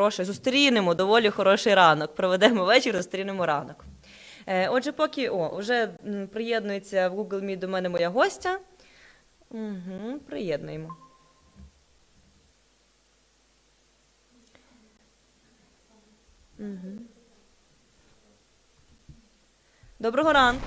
хороший, зустрінемо доволі хороший ранок. Проведемо вечір, зустрінемо ранок. Е, Отже, поки о, вже приєднується в Google Meet до мене моя гостя. Угу, приєднуємо. Угу. Доброго ранку.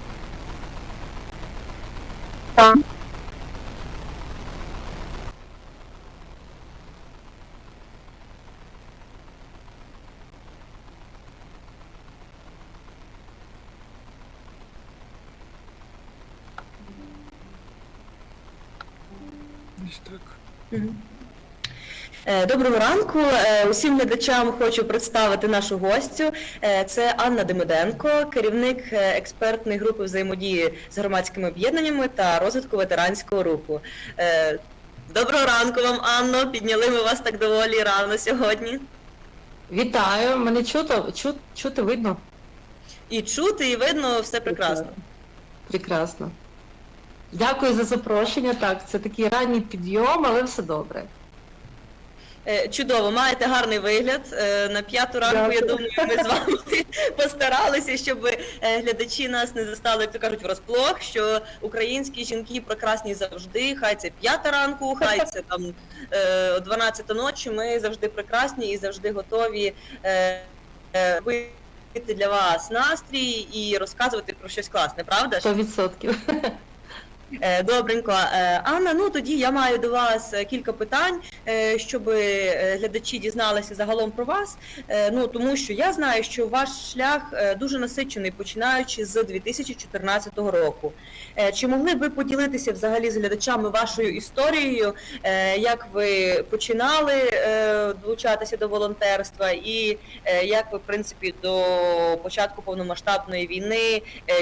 Доброго ранку. Е, Усім глядачам хочу представити нашу гостю. Е, Це Анна Демиденко, керівник е, експертної групи взаємодії з громадськими об'єднаннями та розвитку ветеранського руху. Е, Доброго ранку вам, Анно. Підняли ми вас так доволі рано сьогодні. Вітаю, мене чуто, чу, чути видно? І чути, і видно, все прекрасно. Прекрасно. Дякую за запрошення. Так, це такий ранній підйом, але все добре. Е, Чудово, маєте гарний вигляд. Е, На п'яту ранку, я Дякую. думаю, ми з вами постаралися, щоб е, глядачі нас не застали, як то кажуть, врозплох, що українські жінки прекрасні завжди. Хай це п'ята ранку, хай це там е, о 12 ночі. Ми завжди прекрасні і завжди готові е, е, робити для вас настрій і розказувати про щось класне, правда ж? 100%. Е, Добренько. Е, Анна, ну тоді я маю до вас е, кілька питань, щоб глядачі дізналися загалом про вас. Ну тому що я знаю, що ваш шлях дуже насичений, починаючи з 2014 року. Чи могли б ви поділитися взагалі з глядачами вашою історією, як ви починали долучатися до волонтерства, і як ви, в принципі, до початку повномасштабної війни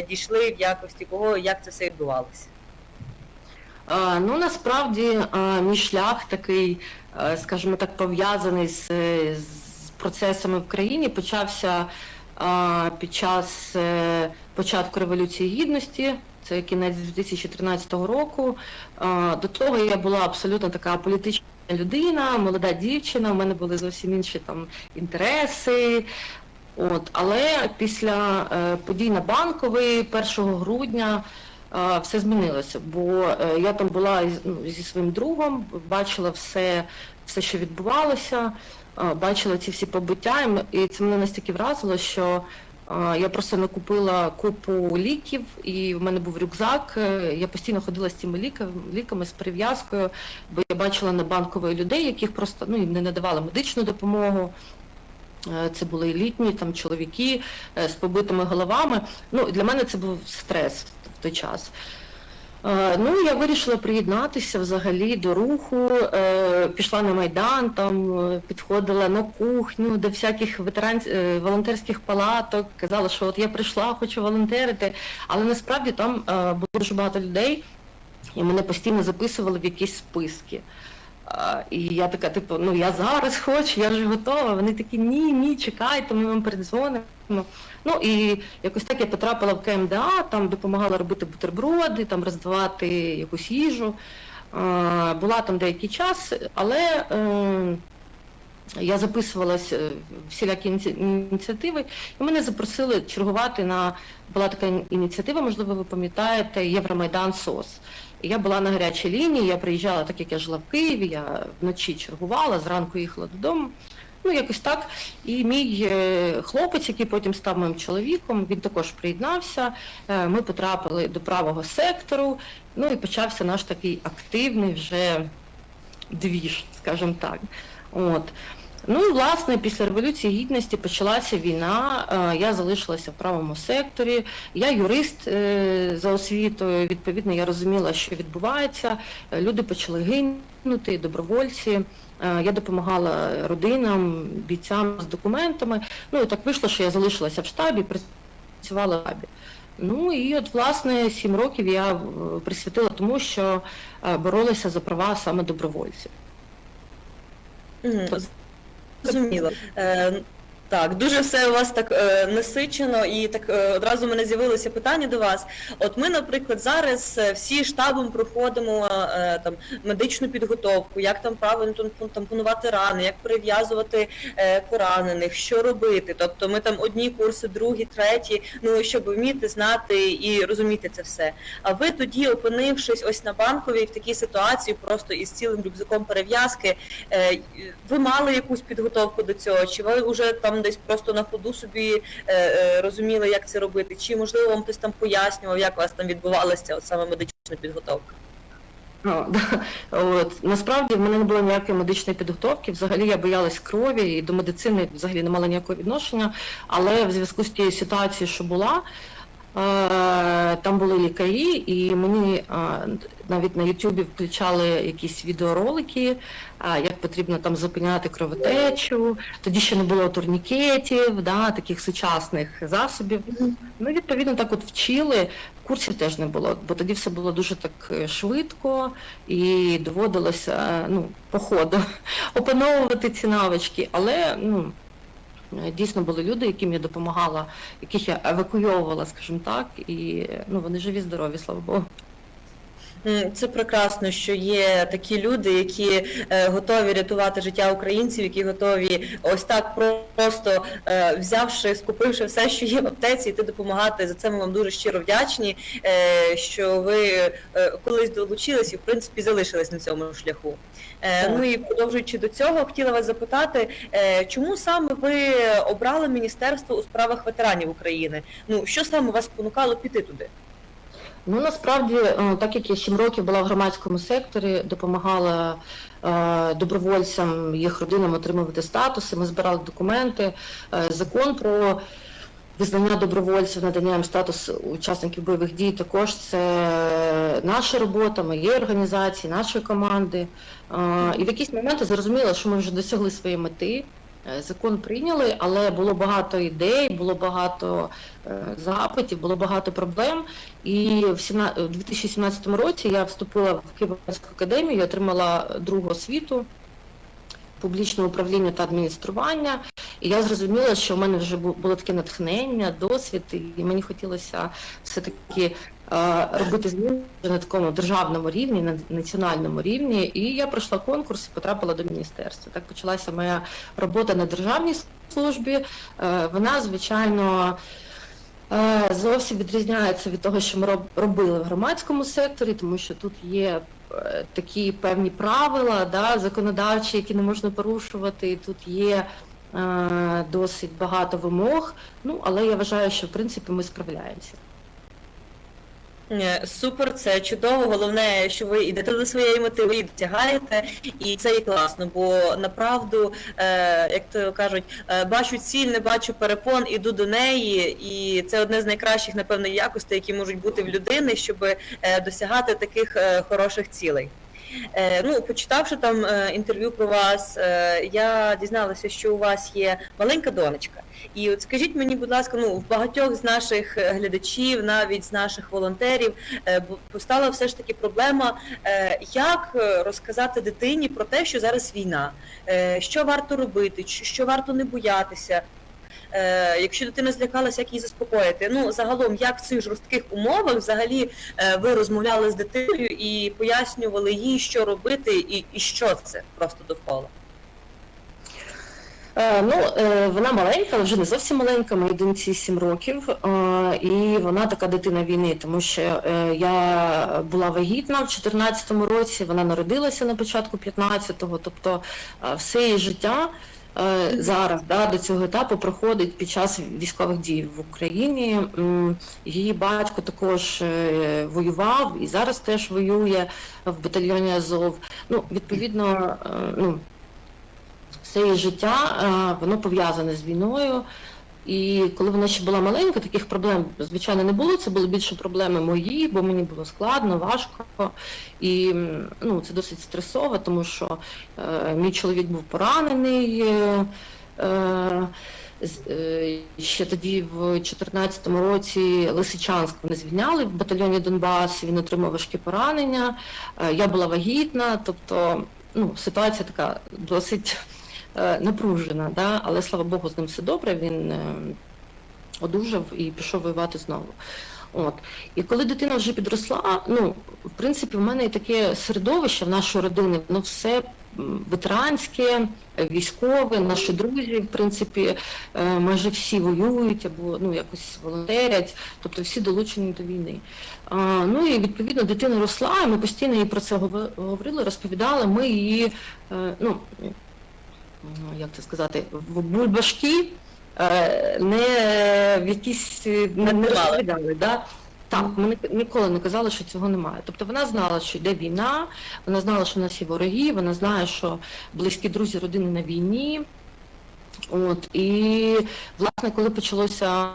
дійшли в якості кого, як це все відбувалося? Ну насправді мій шлях такий, скажімо так, пов'язаний з, з процесами в країні, почався під час е, початку Революції Гідності. Це кінець 2013 року. До того я була абсолютно така політична людина, молода дівчина. У мене були зовсім інші там інтереси. От, але після е, подій на банковій 1 грудня е, все змінилося, бо е, я там була ну, зі своїм другом, бачила все, все що відбувалося, бачила ці всі побиття, і це мене настільки вразило, що я просто накупила купу ліків, і в мене був рюкзак. е, Я постійно ходила з цими ліками, ліками з перев'язкою, бо я бачила на банкової людей, яких просто ну, не надавали медичну допомогу. Е, Це були літні там чоловіки е, з побитими головами. Ну для мене це був стрес в той час. Е, Ну, я вирішила приєднатися взагалі до руху, пішла на Майдан, там підходила на кухню до всяких ветеран... волонтерських палаток, казала, що от я прийшла, хочу волонтерити, але насправді там було дуже багато людей, і мене постійно записували в якісь списки. І я така, типу, ну я зараз хочу, я вже готова. Вони такі, ні, ні, чекайте, ми вам передзвонимо. Ну і якось так я потрапила в КМДА, там допомагала робити бутерброди, там роздавати якусь їжу. Була там деякий час, але е, я записувалась е, всілякі ініціативи, і мене запросили чергувати на була така ініціатива, можливо, ви пам'ятаєте, Євромайдан СОС. Я була на гарячій лінії, я приїжджала, так як я жила в Києві, я вночі чергувала, зранку їхала додому. Ну, якось так. І мій е, хлопець, який потім став моїм чоловіком, він також приєднався. Е, Ми потрапили до правого сектору. Ну і почався наш такий активний вже двіж, скажімо так. От. Ну і власне після Революції Гідності почалася війна. е, Я залишилася в правому секторі. Я юрист е, за освітою. Відповідно, я розуміла, що відбувається. Е, Люди почали гинути, добровольці. Я допомагала родинам, бійцям з документами. Ну і так вийшло, що я залишилася в штабі, працювала в штабі. Ну і от власне сім років я присвятила тому, що боролася за права саме добровольців. Мгм, Зрозуміло. Е, Так, дуже все у вас так е, насичено, і так е, одразу в мене з'явилося питання до вас. От ми, наприклад, зараз е, всі штабом проходимо е, там медичну підготовку, як там правильно там, тампонувати рани, як перев'язувати е, поранених, що робити. Тобто ми там одні курси, другі, треті, ну щоб вміти знати і розуміти це все. А ви тоді, опинившись ось на банковій в такій ситуації, просто із цілим рюкзаком перев'язки, е, ви мали якусь підготовку до цього? Чи ви вже там десь просто на ходу собі е, е, розуміли, як це робити? Чи можливо вам хтось там пояснював, як у вас там відбувалася от саме медична підготовка? Ну. От насправді в мене не було ніякої медичної підготовки. Взагалі я боялась крові і до медицини взагалі не мала ніякого відношення. Але в зв'язку з тією ситуацією, що була, там були лікарі, і мені навіть на Ютубі включали якісь відеоролики, як потрібно там зупиняти кровотечу. Тоді ще не було турнікетів, да, таких сучасних засобів. Ну, відповідно, так от вчили. Курсів теж не було, бо тоді все було дуже так е, швидко і доводилося е, ну, по ходу опановувати ці навички. Але ну, дійсно були люди, яким я допомагала, яких я евакуйовувала, скажімо так, і е, ну, вони живі, здорові, слава Богу. Це прекрасно, що є такі люди, які е, готові рятувати життя українців, які готові ось так просто е, взявши, скупивши все, що є в аптеці, йти допомагати. За це ми вам дуже щиро вдячні, е, що ви колись долучились і в принципі залишились на цьому шляху. Так. ну і продовжуючи до цього, хотіла вас запитати, чому саме ви обрали міністерство у справах ветеранів України? Ну що саме вас спонукало піти туди? Ну насправді, е, так як я 7 років була в громадському секторі, допомагала е, добровольцям, їх родинам отримувати статуси, ми збирали документи, е, закон про визнання добровольців, надання їм статусу учасників бойових дій. Також це наша робота, моєї організації, нашої команди. І в якийсь момент я зрозуміла, що ми вже досягли своєї мети. Е, Закон прийняли, але було багато ідей, було багато е, запитів, було багато проблем. І в 2017 році я вступила в Київську академію, я отримала другу освіту публічне управління та адміністрування. І я зрозуміла, що в мене вже було таке натхнення, досвід, і мені хотілося все-таки робити зміни на такому державному рівні, на національному рівні. І я пройшла конкурс і потрапила до міністерства. Так почалася моя робота на державній службі. Е, Вона, звичайно. е, Зовсім відрізняється від того, що ми роб- робили в громадському секторі, тому що тут є е, такі певні правила, да, законодавчі, які не можна порушувати. Тут є е, досить багато вимог. Ну, але я вважаю, що в принципі ми справляємося. Е, Супер, це чудово. Головне, що ви йдете до своєї мети, ви її і це і класно. Бо направду, е, як то кажуть, е, бачу ціль, не бачу перепон, іду до неї, і це одне з найкращих, напевно, якостей, які можуть бути в людини, щоб досягати таких хороших цілей. Е, ну, почитавши там е, інтерв'ю про вас, е, я дізналася, що у вас є маленька донечка. І от скажіть мені, будь ласка, ну в багатьох з наших глядачів, навіть з наших волонтерів, постала все ж таки проблема, як розказати дитині про те, що зараз війна, що варто робити, що варто не боятися. Е, Якщо дитина злякалася, як її заспокоїти? Ну загалом, як в цих жорстких умовах взагалі е, ви розмовляли з дитиною і пояснювали їй, що робити, і, і що це просто довкола? Е, Ну, е, вона маленька, але вже не зовсім маленька, моїй доньці 7 років, е, і вона така дитина війни, тому що я була вагітна в 2014 році, вона народилася на початку 15-го, тобто все її життя зараз да, до цього етапу проходить під час військових дій в Україні. Її батько також е, воював і зараз теж воює в батальйоні Азов. Ну, відповідно, е, ну, все її життя е, воно пов'язане з війною. І коли вона ще була маленька, таких проблем, звичайно, не було. Це були більше проблеми мої, бо мені було складно, важко. І ну, це досить стресово, тому що е, мій чоловік був поранений. Е, е, е, ще тоді, в 2014 році, Лисичанськ вони звільняли в батальйоні Донбас, він отримав важкі поранення. Е, я була вагітна, тобто ну, ситуація така досить напружена, да? але слава Богу, з ним все добре. Він е, одужав і пішов воювати знову. От. І коли дитина вже підросла, ну, в принципі, в мене і таке середовище в нашої родини, воно все ветеранське, е, військове, наші друзі, в принципі, е, майже всі воюють або ну, якось волонтерять, тобто всі долучені до війни. А, ну і відповідно дитина росла, і ми постійно їй про це говорили, розповідали. Ми її, е, ну, як це сказати, в бульбашки е, не в якісь е, не, не розповідали. Да? Так, ми ні- ніколи не казали, що цього немає. Тобто вона знала, що йде війна, вона знала, що в нас є вороги, вона знає, що близькі друзі родини на війні. От і власне, коли почалося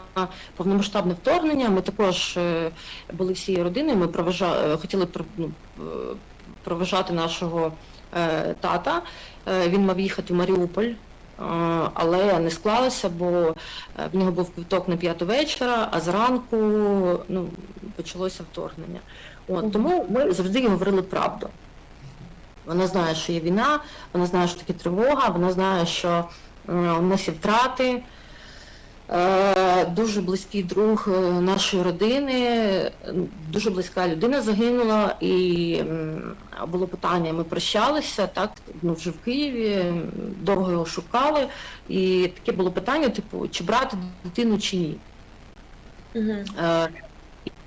повномасштабне вторгнення, ми також е, були всією родиною. Ми проважа... хотіли ну, проважати нашого тата. Е, Він мав їхати в Маріуполь, е, але не склалося, бо е, в нього був квиток на п'яту вечора, а зранку ну, почалося вторгнення. От, тому ми завжди говорили правду. Вона знає, що є війна, вона знає, що таке тривога, вона знає, що е, у нас є втрати. Дуже близький друг е, нашої родини, дуже близька людина загинула, і було питання, ми прощалися, так, ну, вже в Києві, довго його шукали, і таке було питання, типу, чи брати дитину чи ні. Е,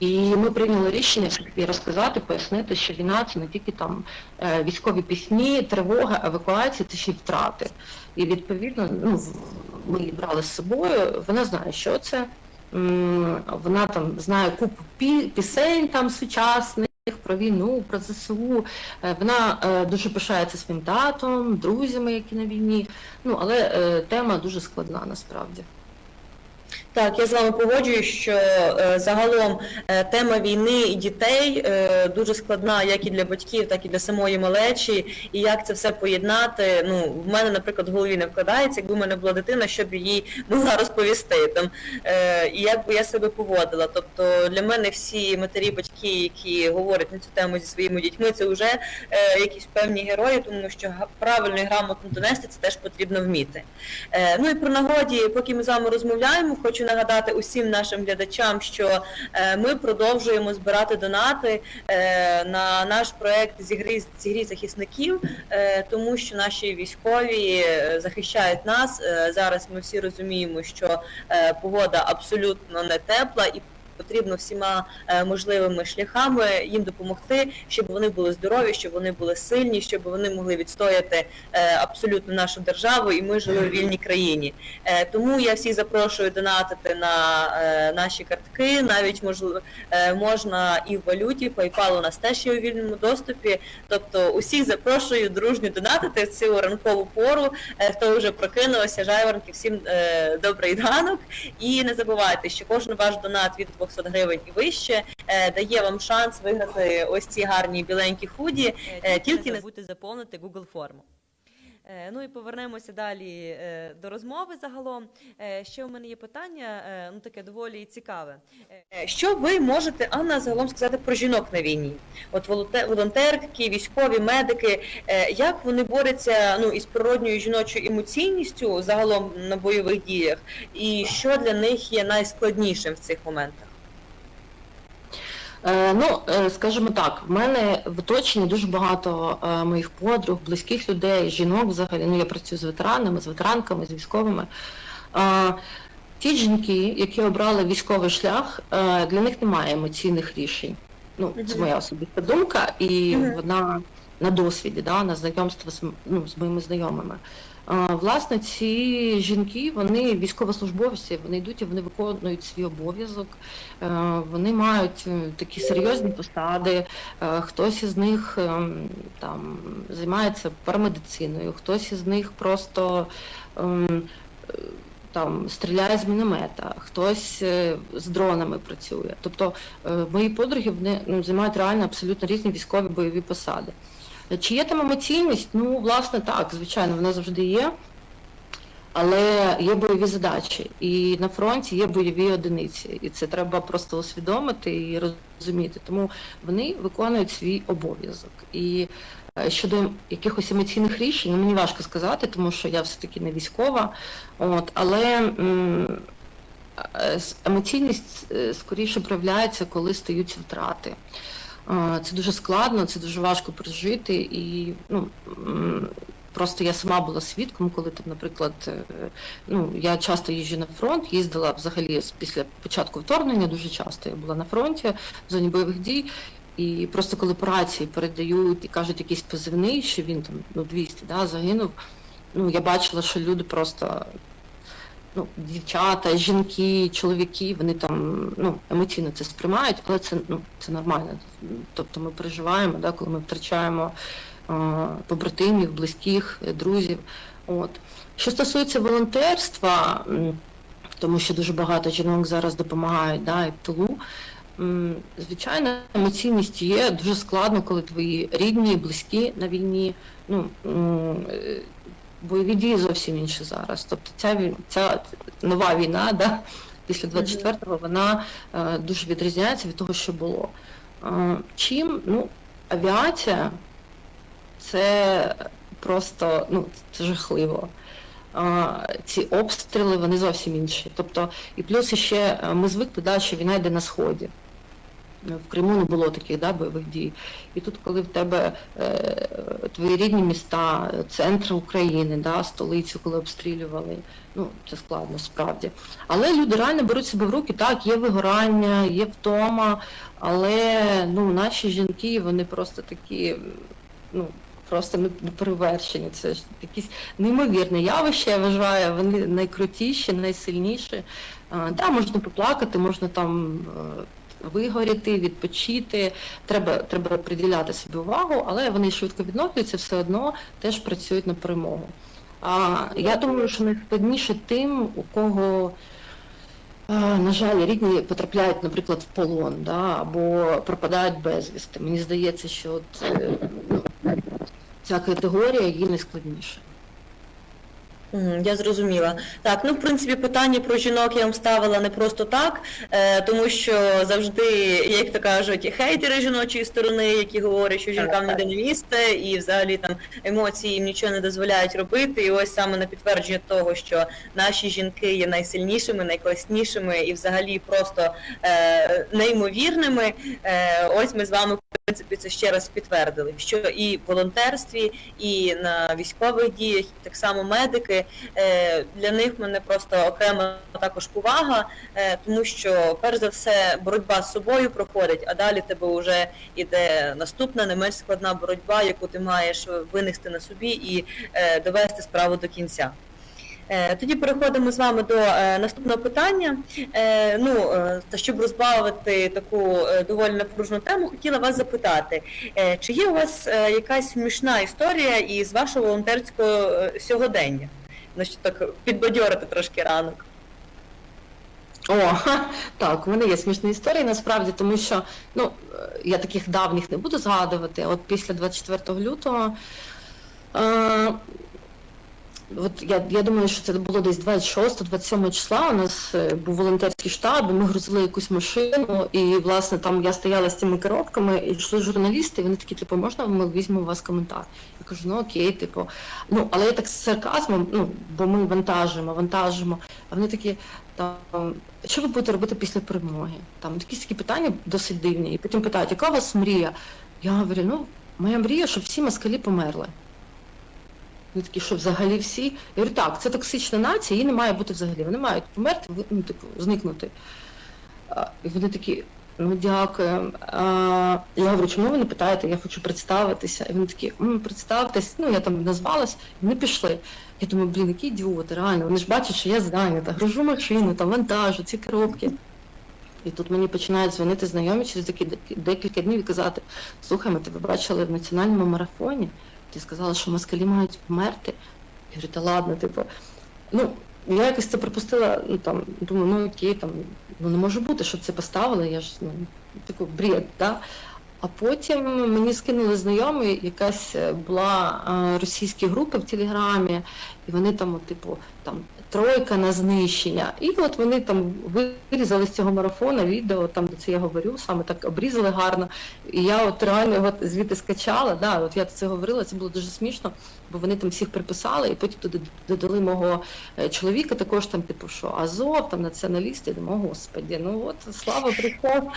І ми прийняли рішення щоб їй розказати, пояснити, що війна це не тільки там е, військові пісні, тривога, евакуація, це ще й втрати. І відповідно, ну ми її брали з собою. Вона знає, що це. Вона там знає купу пісень там сучасних. Про війну, про ЗСУ. Е, Вона е, дуже пишається своїм татом, друзями, які на війні. Ну але е, тема дуже складна насправді. Так, я з вами погоджуюсь, що е, загалом е, тема війни і дітей е, дуже складна як і для батьків, так і для самої малечі. І як це все поєднати. Ну, в мене, наприклад, в голові не вкладається, якби в мене була дитина, щоб їй могла розповісти там, е, і як би я себе поводила. Тобто для мене всі матері, батьки, які говорять на цю тему зі своїми дітьми, це вже е, якісь певні герої, тому що правильно і грамотно донести це теж потрібно вміти. Е, Ну і про нагоді, поки ми з вами розмовляємо, хочу нагадати усім нашим глядачам, що е, ми продовжуємо збирати донати е, на наш проект зігрі зігрі захисників, е, тому що наші військові захищають нас. Зараз ми всі розуміємо, що погода абсолютно не тепла і. Потрібно всіма е, можливими шляхами їм допомогти, щоб вони були здорові, щоб вони були сильні, щоб вони могли відстояти е, абсолютно нашу державу, і ми жили в вільній країні. Е, Тому я всіх запрошую донатити на наші картки. Навіть можливо можна і в валюті. PayPal у нас теж є у вільному доступі. Тобто усіх запрошую дружньо донатити в цю ранкову пору. Хто вже прокинувся, жайворонки, всім добрий ранок. І не забувайте, що кожен ваш донат від 200 гривень і вище е, дає вам шанс виграти ось ці гарні біленькі худі. Е, Тільки не забудьте заповнити Google форму. Е, Ну і повернемося далі е, до розмови загалом. Е, Ще у мене є питання, е, ну таке доволі цікаве. Е, Що ви можете, Анна, загалом сказати про жінок на війні? От волонте- волонтерки, військові, медики, е, як вони борються ну, із природньою жіночою емоційністю загалом на бойових діях, і що для них є найскладнішим в цих моментах? Е, ну, е, скажімо так, в мене в оточенні дуже багато е, моїх подруг, близьких людей, жінок взагалі. Ну, я працюю з ветеранами, з ветеранками, з військовими. Ті жінки, які обрали військовий шлях, для них немає емоційних рішень. Ну, це моя особиста думка, і вона на досвіді, да, на знайомство з, ну, з моїми знайомими. Власне, ці жінки, вони військовослужбовці, вони йдуть і вони виконують свій обов'язок. Е, Вони мають е, такі серйозні посади. Е, Хтось із них там займається парамедициною, хтось із них просто там стріляє з міномета, хтось з дронами працює. Тобто мої подруги вони ну, займають реально абсолютно різні військові бойові посади. Чи є там емоційність? Ну, власне, так, звичайно, вона завжди є. Але є бойові задачі, і на фронті є бойові одиниці, і це треба просто усвідомити і розуміти. Тому вони виконують свій обов'язок. І Е, Щодо якихось емоційних рішень, ну, мені важко сказати, тому що я все-таки не військова. От, але е, емоційність е, скоріше проявляється, коли стаються втрати. Е, Це дуже складно, це дуже важко пережити. І ну, просто я сама була свідком, коли там, наприклад, е, ну, я часто їжджу на фронт, їздила взагалі після початку вторгнення, дуже часто я була на фронті в зоні бойових дій. І просто коли по рації передають і кажуть якийсь позивний, що він там ну 200 да, загинув. Ну я бачила, що люди просто ну, дівчата, жінки, чоловіки, вони там ну, емоційно це сприймають, але це ну це нормально. Тобто ми переживаємо, да, коли ми втрачаємо е, побратимів, близьких, друзів. От. Що стосується волонтерства, тому що дуже багато жінок зараз допомагають да, і в тилу. Звичайно, емоційність є дуже складно, коли твої рідні, близькі на війні. Ну, бойові дії зовсім інші зараз. Тобто ця, ця нова війна, да, після 24-го, вона е, дуже відрізняється від того, що було. Е, чим? Ну, авіація це просто ну, це жахливо. Ці обстріли вони зовсім інші. Тобто, і плюс ще е, ми звикли, да, що війна йде на сході. В Криму не було таких да, бойових дій. І тут, коли в тебе е, твої рідні міста, центр України, да, столицю, коли обстрілювали, ну це складно справді. Але люди реально беруть себе в руки, так, є вигорання, є втома, але ну, наші жінки, вони просто такі, ну, просто не не перевершені. Це ж якісь неймовірне явище, я вважаю, вони найкрутіші, найсильніші. А, да, можна поплакати, можна там е, вигоріти, відпочити. Треба, треба приділяти собі увагу, але вони швидко відновлюються, все одно теж працюють на перемогу. А, я думаю, що найскладніше тим, у кого, на жаль, рідні потрапляють, наприклад, в полон, да, або пропадають безвісти. Мені здається, що от, е, ну, ця категорія є найскладніша. Я зрозуміла. Так, ну в принципі, питання про жінок я вам ставила не просто так, е, тому що завжди, як то кажуть, хейтери жіночої сторони, які говорять, що жінкам ніде не місце, і взагалі там емоції їм нічого не дозволяють робити. І ось саме на підтвердження того, що наші жінки є найсильнішими, найкласнішими і взагалі просто е, неймовірними. Е, ось ми з вами принципі це ще раз підтвердили, що і в волонтерстві, і на військових діях, і так само медики. Е, Для них мене просто окрема також повага, е, тому що перш за все боротьба з собою проходить, а далі тебе вже іде наступна не менш складна боротьба, яку ти маєш винести на собі і е, довести справу до кінця. Е, Тоді переходимо з вами до е, наступного питання. Е, ну, та щоб розбавити таку доволі напружну тему, хотіла вас запитати, чи є у вас якась смішна історія із вашого волонтерського сьогодення? Ну, що так підбадьорити трошки ранок. О, так, у мене є смішні історії насправді, тому що ну, я таких давніх не буду згадувати. От після 24 лютого. От я, я думаю, що це було десь 26-27 числа. У нас е, був волонтерський штаб, і ми грузили якусь машину, і власне там я стояла з цими коробками, і йшли журналісти, і вони такі, типу, можна ми візьмемо у вас коментар? Я кажу, ну окей, типу, ну але я так з сарказмом, ну бо ми вантажимо, вантажимо. А вони такі, там, що ви будете робити після перемоги? Там якісь такі питання досить дивні. І потім питають, яка у вас мрія? Я говорю, ну моя мрія, щоб всі москалі померли. Вони такі, що взагалі всі. Я говорю, так, це токсична нація, її не має бути взагалі. Вони мають померти, ну, типу, зникнути. І вони такі, ну дякую. Я говорю, чому ви не питаєте, я хочу представитися. І вони такі, «М, представтесь, ну я там назвалась, і вони пішли. Я думаю, блін, які ідіоти, реально, вони ж бачать, що я зайнята, гружу машину, там вантажу, ці коробки. І тут мені починають дзвонити знайомі через такі декілька днів і казати, слухай, ми тебе бачили в національному марафоні, ти сказала, що москалі мають померти. Я говорю, та ладно, типу. Ну, я якось це пропустила, ну там, думаю, ну окей, там, ну не може бути, щоб це поставили, я ж ну, таку бред, да? А потім мені скинули знайомі, якась була е, російська група в Телеграмі, і вони там, типу, там тройка на знищення. І от вони там вирізали з цього марафону відео, там де це я говорю, саме так обрізали гарно. І я от реально його звідти скачала. Да, от я це говорила, це було дуже смішно, бо вони там всіх приписали, і потім туди додали мого е, чоловіка, також там, типу, що Азов, там націоналісти. Я думаю, «О, господі, ну от слава прийшов.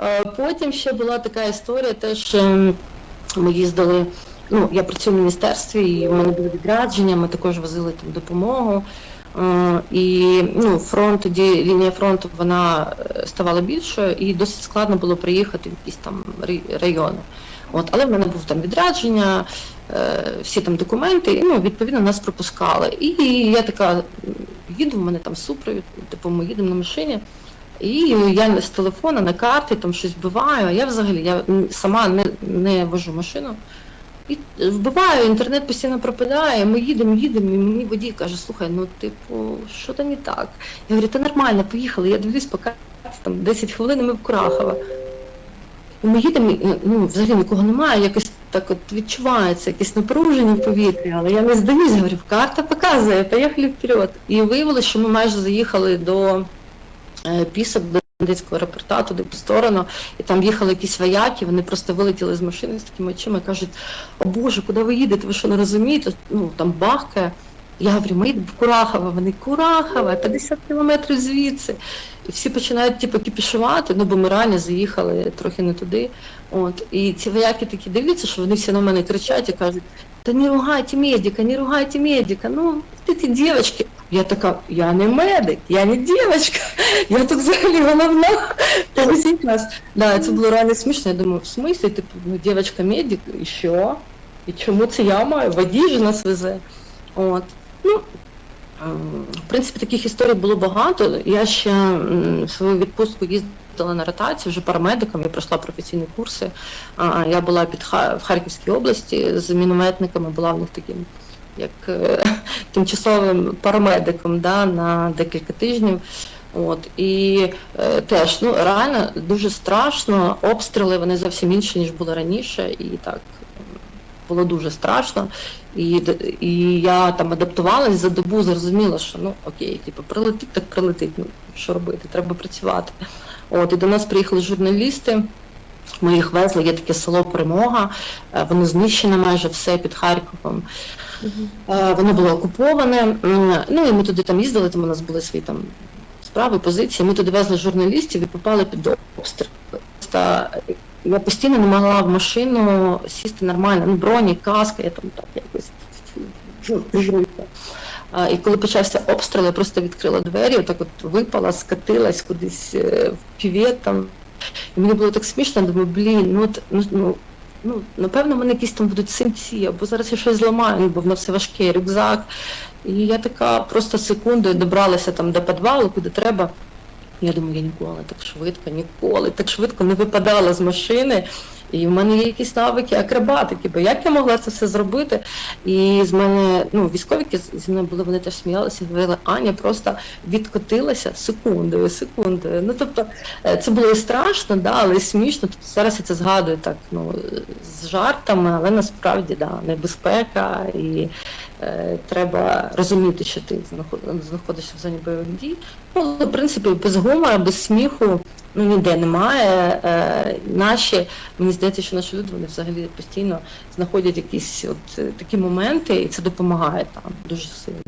Е, Потім ще була така історія, теж ми їздили. Ну, я працюю в міністерстві, і в мене були відрядження, ми також возили там допомогу. Е, І ну, фронт тоді лінія фронту вона е, ставала більшою, і досить складно було приїхати в якісь там райони. От, але в мене був там відрядження, е, всі там документи, і ну, відповідно нас пропускали. І я така їду, в мене там супровід, типу ми їдемо на машині. І я з телефона на карти там щось вбиваю, а я взагалі я сама не, не вожу машину. І вбиваю, інтернет постійно пропадає, ми їдемо, їдемо, і мені водій каже, слухай, ну типу, що то не так? Я говорю, та нормально, поїхали, я дивлюсь, поки там 10 хвилин і ми в Курахово. І ми їдемо, і, ну, взагалі нікого немає, якось так от відчувається, якесь напруження в повітрі, але я не здаюсь, говорю, карта показує, поїхали вперед. І виявилося, що ми майже заїхали до е, пісок, до Донецького аеропорта, туди по сторону, і там їхали якісь вояки, вони просто вилетіли з машини з такими очима і кажуть, о Боже, куди ви їдете? Ви що не розумієте? Ну там бахкає. Я говорю, ми в Курахово, вони Курахово, 50 кілометрів звідси. І всі починають типу, кіпішувати, ну бо ми реально заїхали трохи не туди. От. І ці вояки такі дивляться, що вони всі на мене кричать і кажуть, та не ругайте медика, не ругайте медика, ну ти ті дівчатки. Я така, я не медик, я не дівчатка, я тут взагалі головна. Повезіть нас. Да, це було реально смішно. Я думаю, в смислі, типу, ну, дівчатка медик, і що? І чому це я маю? Водій же нас везе. От. Ну, ем, в принципі, таких історій було багато. Я ще в свою відпустку їздила на ротацію вже парамедиком, я пройшла професійні курси. Я була під в Харківській області з мінометниками, була в них таким як е, тимчасовим парамедиком да, на декілька тижнів. От і е, теж ну реально дуже страшно. Обстріли вони зовсім інші ніж були раніше, і так було дуже страшно. І, і я там адаптувалась за добу, зрозуміла, що ну окей, типу, прилетить, так прилетить. Ну що робити? Треба працювати. От і до нас приїхали журналісти. Ми їх везли, є таке село Перемога, е, воно знищене майже все під Харковом. Е, Воно було окуповане. Ну і ми туди там їздили, там у нас були свої там справи, позиції. Ми туди везли журналістів і попали під обстріл. Я постійно не могла в машину сісти нормально. Ну, броні, каска, я там так якось І коли почався обстріл, я просто відкрила двері, отак от випала, скатилась кудись е, в півет там. І мені було так смішно, думаю, блін, ну от ну, ну, ну напевно, в мене якісь там будуть синці, або зараз я щось зламаю, бо воно все важке, рюкзак. І я така просто секундою добралася там до підвалу, куди треба. Я думаю, я ніколи так швидко, ніколи так швидко не випадала з машини. І в мене є якісь навики акробатики, бо як я могла це все зробити? І з мене, ну, військовики зі мною були, вони теж сміялися, говорили, Аня просто відкотилася секундою, секундою. Ну тобто е, це було і страшно, да, але і смішно. Тобто зараз я це згадую так, ну, з жартами, але насправді да, небезпека і треба розуміти, що ти знаход- знаходишся в зоні бойових дій. Ну, в принципі, без гумора, без сміху ну, ніде немає. Е, наші, мені здається, що наші люди вони взагалі постійно знаходять якісь от е, такі моменти, і це допомагає там дуже сильно.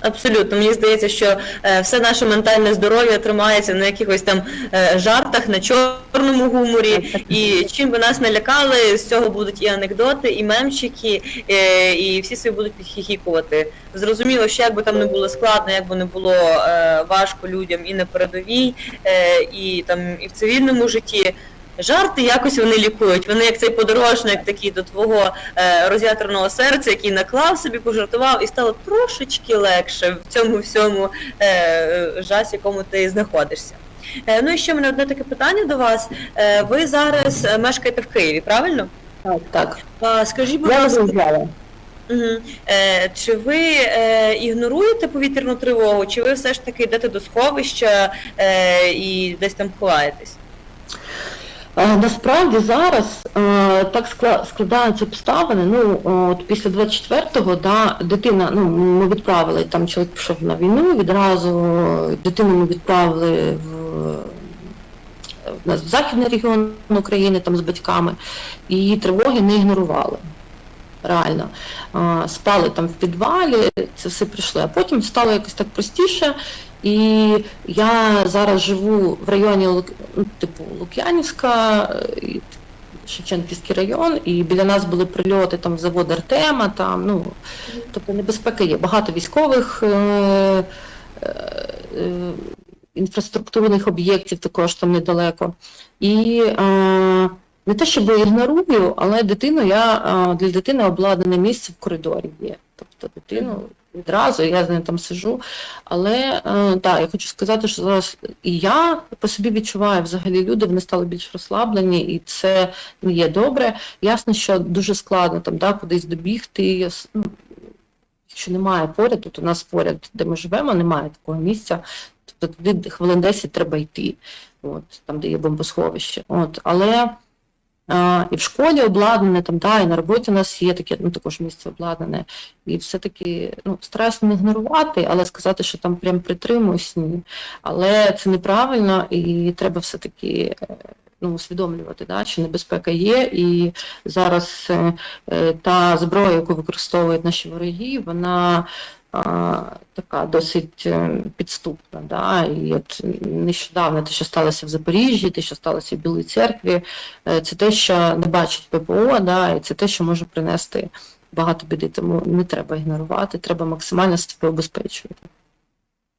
Абсолютно, мені здається, що е, все наше ментальне здоров'я тримається на якихось там е, жартах, на чорному гуморі. І чим би нас не лякали, з цього будуть і анекдоти, і мемчики, е, і всі собі будуть підхихікувати. Зрозуміло, що як би там не було складно, як би не було важко людям і на передовій, і там і в цивільному житті. Жарти якось вони лікують. Вони як цей подорожник такий до твого е, роз'ятреного серця, який наклав собі, пожартував, і стало трошечки легше в цьому всьому е, жасі, в якому ти знаходишся. Е, ну і ще в мене одне таке питання до вас. Е, ви зараз мешкаєте в Києві, правильно? Так, так. А, скажіть, будь ласка. Мгм. Е, чи ви е, ігноруєте повітряну тривогу, чи ви все ж таки йдете до сховища е, і десь там ховаєтесь? Е, Насправді зараз е, так скла- складаються обставини. Ну от після 24-го да, дитина, ну ми відправили там чоловік пішов на війну. Відразу дитину ми відправили в, в нас в західний регіон України там з батьками, і тривоги не ігнорували. Реально спали там в підвалі, це все прийшли. А потім стало якось так простіше. І я зараз живу в районі ну, типу Лук'янівська, Шевченківський район, і біля нас були прильоти там завод Артема, там, ну, тобто небезпека є. Багато військових е, е, е, інфраструктурних об'єктів також там недалеко. І е, не те, щоб ігнорую, але дитину я для дитини обладнане місце в коридорі є. Тобто дитину відразу, я з нею там сижу. Але е, так, я хочу сказати, що зараз і я по собі відчуваю взагалі люди, вони стали більш розслаблені, і це не є добре. Ясно, що дуже складно там да, кудись добігти. Ну, якщо немає поряд, тут у нас поряд, де ми живемо, немає такого місця. Тобто туди хвилин 10 треба йти, от, там, де є бомбосховище. От, але і в школі обладнане, там, да, і на роботі у нас є таке, ну, також місце обладнане. І все-таки ну, стараюся не ігнорувати, але сказати, що там прям притримуюсь, ні. Але це неправильно, і треба все-таки е, ну, усвідомлювати, да, що небезпека є, і зараз е, е, та зброя, яку використовують наші вороги, вона така досить е, підступна. Да? І от нещодавно те, що сталося в Запоріжжі, те, що сталося в Білій церкві, е, це те, що не бачить ППО, да? і це те, що може принести багато біди. Тому не треба ігнорувати, треба максимально себе обезпечувати.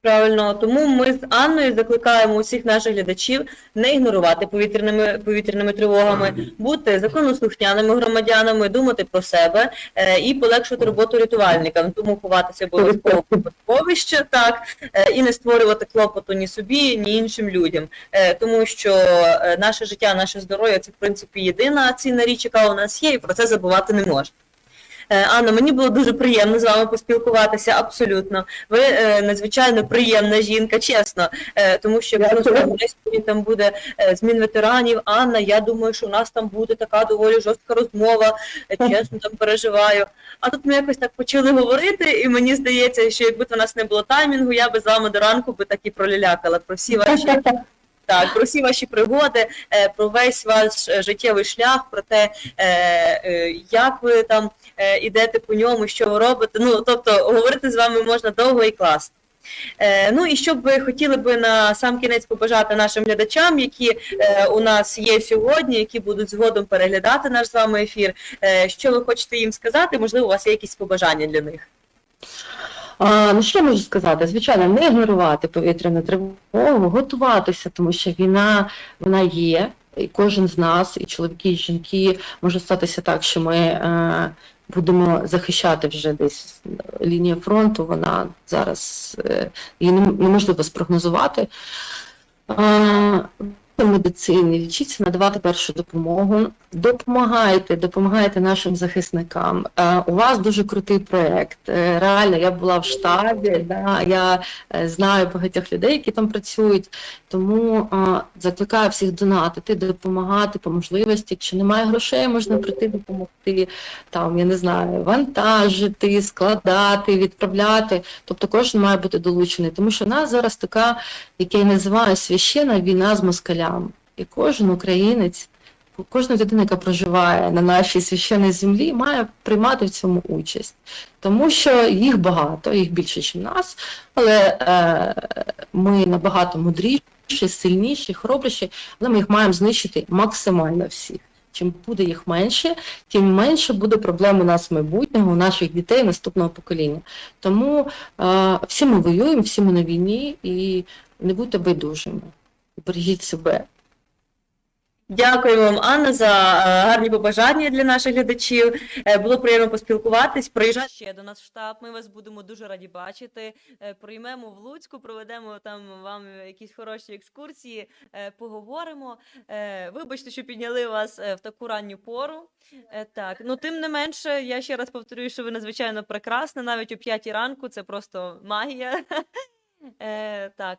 Правильно, тому ми з Анною закликаємо усіх наших глядачів не ігнорувати повітряними повітряними тривогами, бути законослухняними громадянами, думати про себе е, і полегшувати роботу рятувальникам. Тому ховатися обов'язково сховище, так е, і не створювати клопоту ні собі, ні іншим людям, е, тому що е, наше життя, наше здоров'я це в принципі єдина цінна річ, яка у нас є, і про це забувати не можна. Е, Анна, мені було дуже приємно з вами поспілкуватися. Абсолютно, ви е, надзвичайно приємна жінка, чесно. Е, тому що якщо сьогодні там буде змін ветеранів. Анна, я думаю, що у нас там буде така доволі жорстка розмова. Чесно, там переживаю. А тут ми якось так почали говорити, і мені здається, що якби в нас не було таймінгу, я би з вами до ранку би так і пролялякала про всі ваші так, про всі ваші пригоди, е, про весь ваш е, життєвий шлях, про те, е, як ви там ідете по ньому, що ви робите. Ну, тобто, говорити з вами можна довго і класно. Ну і що б ви хотіли би на сам кінець побажати нашим глядачам, які у нас є сьогодні, які будуть згодом переглядати наш з вами ефір. Що ви хочете їм сказати? Можливо, у вас є якісь побажання для них. А, ну що можу сказати? Звичайно, не ігнорувати повітряну тривогу, готуватися, тому що війна вона є, і кожен з нас, і чоловіки, і жінки, може статися так, що ми е, будемо захищати вже десь лінію фронту. Вона зараз е, її неможливо спрогнозувати. Медицини, вчіться надавати першу допомогу, допомагайте, допомагайте нашим захисникам. Е, у вас дуже крутий проєкт. Е, реально, я була в штабі, да, я е, знаю багатьох людей, які там працюють, тому закликаю всіх донатити, допомагати по можливості. Якщо немає грошей, можна прийти допомогти, там, я не знаю, вантажити, складати, відправляти. Тобто кожен має бути долучений, тому що в нас зараз така, як я називаю, священна війна з москалями. І кожен українець, кожна людина, яка проживає на нашій священній землі, має приймати в цьому участь. Тому що їх багато, їх більше, ніж нас, але е, ми набагато мудріші, сильніші, хоробріші, але ми їх маємо знищити максимально всіх. Чим буде їх менше, тим менше буде проблем у нас майбутнього, у наших дітей, наступного покоління. Тому е, всі ми воюємо, всі ми на війні, і не будьте байдужими. Бережіть себе. Дякую вам, Анна, за е, гарні побажання для наших глядачів. Е, Було приємно поспілкуватись. Приїжджайте ще до нас в штаб. Ми вас будемо дуже раді бачити. Е, Приймемо в Луцьку, проведемо там вам якісь хороші екскурсії, поговоримо. Вибачте, що підняли вас в таку ранню пору. Так, ну тим не менше, я ще раз повторюю, що ви надзвичайно прекрасна, навіть о п'ятій ранку. Це просто магія. Так.